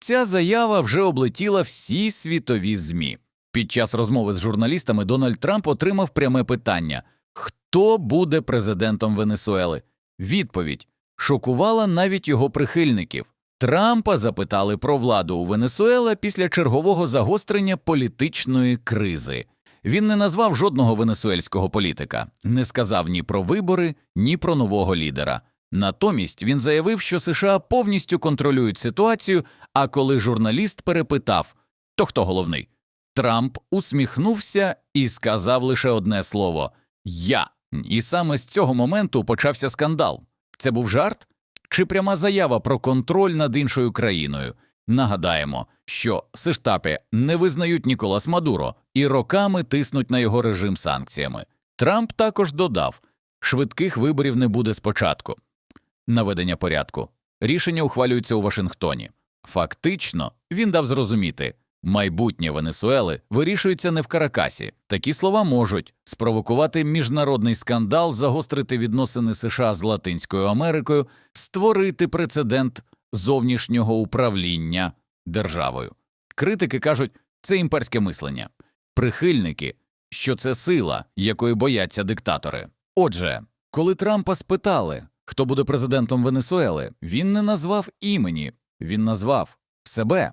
Ця заява вже облетіла всі світові ЗМІ. Під час розмови з журналістами Дональд Трамп отримав пряме питання: хто буде президентом Венесуели? Відповідь шокувала навіть його прихильників. Трампа запитали про владу у Венесуела після чергового загострення політичної кризи. Він не назвав жодного венесуельського політика, не сказав ні про вибори, ні про нового лідера. Натомість він заявив, що США повністю контролюють ситуацію. А коли журналіст перепитав, то хто головний, Трамп усміхнувся і сказав лише одне слово Я. І саме з цього моменту почався скандал. Це був жарт чи пряма заява про контроль над іншою країною. Нагадаємо, що Сештапи не визнають Ніколас Мадуро і роками тиснуть на його режим санкціями. Трамп також додав швидких виборів не буде спочатку. Наведення порядку. Рішення ухвалюються у Вашингтоні. Фактично, він дав зрозуміти майбутнє Венесуели вирішується не в Каракасі. Такі слова можуть спровокувати міжнародний скандал, загострити відносини США з Латинською Америкою, створити прецедент зовнішнього управління державою. Критики кажуть, це імперське мислення. Прихильники, що це сила, якої бояться диктатори. Отже, коли Трампа спитали, хто буде президентом Венесуели, він не назвав імені, він назвав себе.